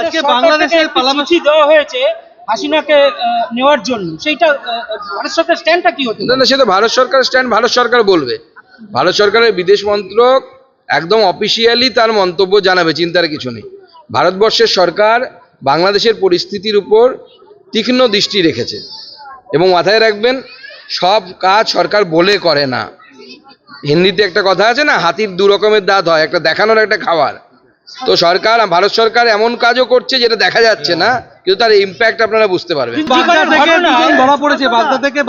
আজকে সরকার বাংলাদেশের দেওয়া হয়েছে হাসিনাকে নেওয়ার জন্য। সেইটা ভারত সরকার স্ট্যান্ডটা কি হতে না না সেটা ভারত সরকার স্ট্যান্ড ভারত সরকার বলবে। ভারত সরকারের বিদেশ মন্ত্রক একদম অফিসিয়ালি তার মন্তব্য জানাবে চিন্তার কিছু নেই। ভারতবর্ষের সরকার বাংলাদেশের পরিস্থিতির উপর তীক্ষ্ণ দৃষ্টি রেখেছে এবং মাথায় রাখবেন সব কাজ সরকার বলে করে না। হিন্দিতে একটা কথা আছে না হাতির দু রকমের দাঁত হয় একটা দেখানোর একটা খাওয়ার। তো সরকার ভারত সরকার এমন কাজও করছে যেটা দেখা যাচ্ছে না কিন্তু তার ইম্প্যাক্ট আপনারা বুঝতে পারবেন। ধরা পড়েছে বাগদা। থেকে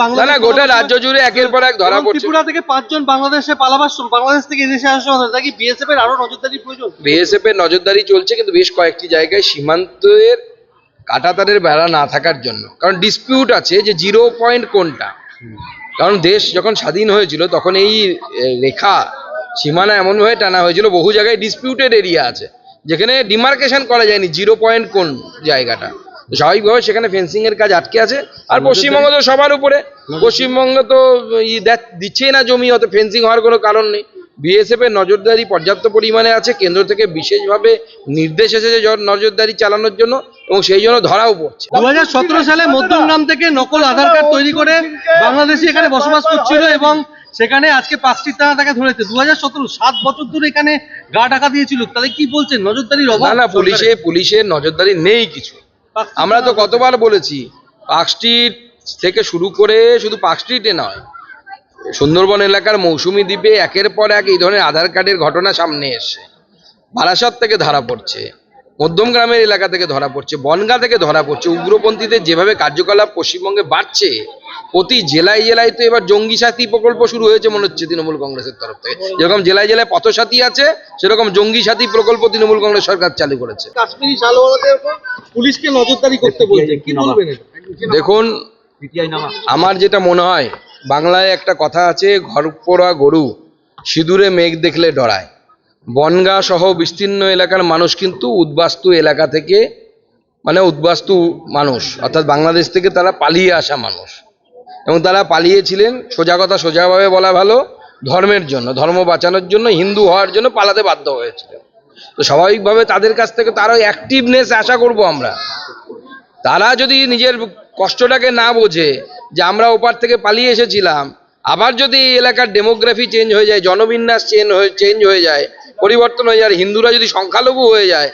গোটা রাজ্য জুড়ে একের পর এক ধরা পড়ছে। ত্রিপুরা থেকে পাঁচজন বাংলাদেশে পালাবার বাংলাদেশ থেকে এদেশে সময় নাকি বিএসএফ এর আরও নজরদারি প্রয়োজন। বিএসএফ এর নজরদারি চলছে কিন্তু বেশ কয়েকটি জায়গায় সীমান্তের কাটাতারের বেড়া না থাকার জন্য। কারণ ডিসপিউট আছে যে জিরো পয়েন্ট কোনটা। কারণ দেশ যখন স্বাধীন হয়েছিল তখন এই রেখা সীমানা এমনভাবে টানা হয়েছিল বহু জায়গায় ডিসপিউটেড এরিয়া আছে। যেখানে ডিমার্কেশন করা যায়নি জিরো পয়েন্ট কোন জায়গাটা। স্বাভাবিকভাবে সেখানে ফেন্সিং এর কাজ আটকে আছে। আর পশ্চিমবঙ্গ তো সবার উপরে। পশ্চিমবঙ্গ তো দিচ্ছেই না জমি অত ফেন্সিং হওয়ার কোনো কারণ নেই। বিএসএফ এর নজরদারি পর্যাপ্ত পরিমাণে আছে। কেন্দ্র থেকে বিশেষভাবে নির্দেশ এসেছে নজরদারি চালানোর জন্য এবং সেই জন্য ধরাও পড়ছে। দু হাজার সতেরো সালে মধ্যম নাম থেকে নকল আধার কার্ড তৈরি করে বাংলাদেশি এখানে বসবাস করছিল এবং সেখানে আজকে পাঁচটি থানা তাকে ধরেছে। দু হাজার সতেরো সাত বছর ধরে এখানে গা ঢাকা দিয়েছিল। তাদের কি বলছেন? নজরদারির অভাব? না না পুলিশে পুলিশের নজরদারি নেই কিছু। আমরা তো কতবার বলেছি পার্ক স্ট্রিট থেকে শুরু করে শুধু পার্ক স্ট্রিটে নয়। সুন্দরবন এলাকার মৌসুমী দ্বীপে একের পর এক এই ধরনের আধার কার্ডের ঘটনা সামনে এসে বারাসাত থেকে ধরা পড়ছে মধ্যম গ্রামের এলাকা থেকে ধরা পড়ছে বনগা থেকে ধরা পড়ছে। উগ্রপন্থীদের যেভাবে কার্যকলাপ পশ্চিমবঙ্গে বাড়ছে প্রতি জেলায় জেলায় তো এবার জঙ্গি সাথী প্রকল্প শুরু হয়েছে মনে হচ্ছে তৃণমূল কংগ্রেসের তরফ থেকে। যেরকম জেলায় জেলায় পথসাথী আছে সেরকম জঙ্গি সাথী প্রকল্প তৃণমূল কংগ্রেস সরকার চালু করেছে। কাশ্মীরি পুলিশকে নজরদারি করতে বলছে। কি বলবেন দেখুন আমার যেটা মনে হয় বাংলায় একটা কথা আছে ঘর পোড়া গরু সিঁদুরে মেঘ দেখলে ডরায়। বনগা সহ বিস্তীর্ণ এলাকার মানুষ কিন্তু উদ্বাস্তু এলাকা থেকে মানে উদ্বাস্তু মানুষ অর্থাৎ বাংলাদেশ থেকে তারা পালিয়ে আসা মানুষ। এবং তারা পালিয়েছিলেন, সোজা কথা সোজাভাবে বলা ভালো, ধর্মের জন্য, ধর্ম বাঁচানোর জন্য, হিন্দু হওয়ার জন্য পালাতে বাধ্য হয়েছিলেন। তো স্বাভাবিকভাবে তাদের কাছ থেকে তারও অ্যাক্টিভনেস আশা করব আমরা। তারা যদি নিজের কষ্টটাকে না বোঝে যে আমরা ওপার থেকে পালিয়ে এসেছিলাম, আবার যদি এই এলাকার ডেমোগ্রাফি চেঞ্জ হয়ে যায়, জনবিন্যাস চেঞ্জ হয়ে চেঞ্জ হয়ে যায়, পরিবর্তন হয়ে যায় হিন্দুরা যদি সংখ্যালঘু হয়ে যায়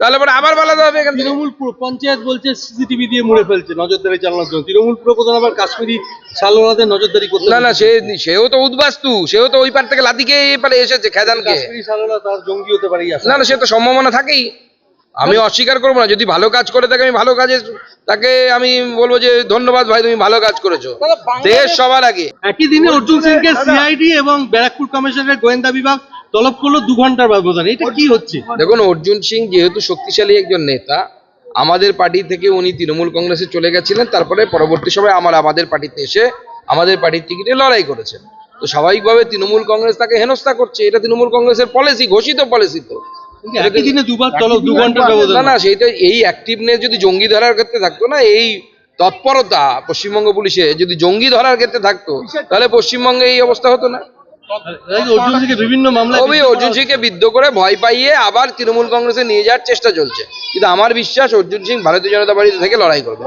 তাহলে পরে আবার পালাতে হবে এখান থেকে। তৃণমূল পুরো পঞ্চায়েত বলছে সিসিটিভি দিয়ে মুড়ে ফেলছে নজরদারি চালানোর জন্য। তৃণমূল পুরো কোথাও আবার কাশ্মীরি সালোয়ারদের নজরদারি করতে না না সে সেও তো উদ্বাস্তু সেও তো ওই পার থেকে লাতিকে এপারে এসেছে খেদানকে। কাশ্মীরি শালওয়ালা তার জঙ্গি হতে পারে না না সে তো সম্ভাবনা থাকেই। আমি অস্বীকার করব না। যদি ভালো কাজ করে থাকে আমি ভালো কাজে তাকে আমি বলব যে ধন্যবাদ ভাই তুমি ভালো কাজ করেছ। দেশ সবার আগে। একই দিনে অর্জুন সিংকে সিআইডি এবং ব্যারাকপুর কমিশনের গোয়েন্দা বিভাগ তলব করল দু ঘণ্টার ব্যবধানে। এটা কি হচ্ছে? দেখুন অর্জুন সিং যেহেতু শক্তিশালী একজন নেতা আমাদের পার্টি থেকে উনি তৃণমূল কংগ্রেসে চলে গেছিলেন তারপরে পরবর্তী সময় আমার আমাদের পার্টিতে এসে আমাদের পার্টির টিকিটে লড়াই করেছেন। তো স্বাভাবিকভাবে তৃণমূল কংগ্রেস তাকে হেনস্থা করছে। এটা তৃণমূল কংগ্রেসের পলিসি ঘোষিত পলিসি তো। একই দিনে দুবার তলব দু ঘণ্টার ব্যবধান। না সেইটা এই অ্যাক্টিভনেস যদি জঙ্গি ধরার ক্ষেত্রে থাকতো না এই তৎপরতা পশ্চিমবঙ্গ পুলিশে যদি জঙ্গি ধরার ক্ষেত্রে থাকতো তাহলে পশ্চিমবঙ্গে এই অবস্থা হতো না। অর্জুন সিংকে বিভিন্ন মামলায় অর্জুন সিংকে বিদ্ধ করে ভয় পাইয়ে আবার তৃণমূল কংগ্রেসে নিয়ে যাওয়ার চেষ্টা চলছে। কিন্তু আমার বিশ্বাস অর্জুন সিং ভারতীয় জনতা পার্টি থেকে লড়াই করবে।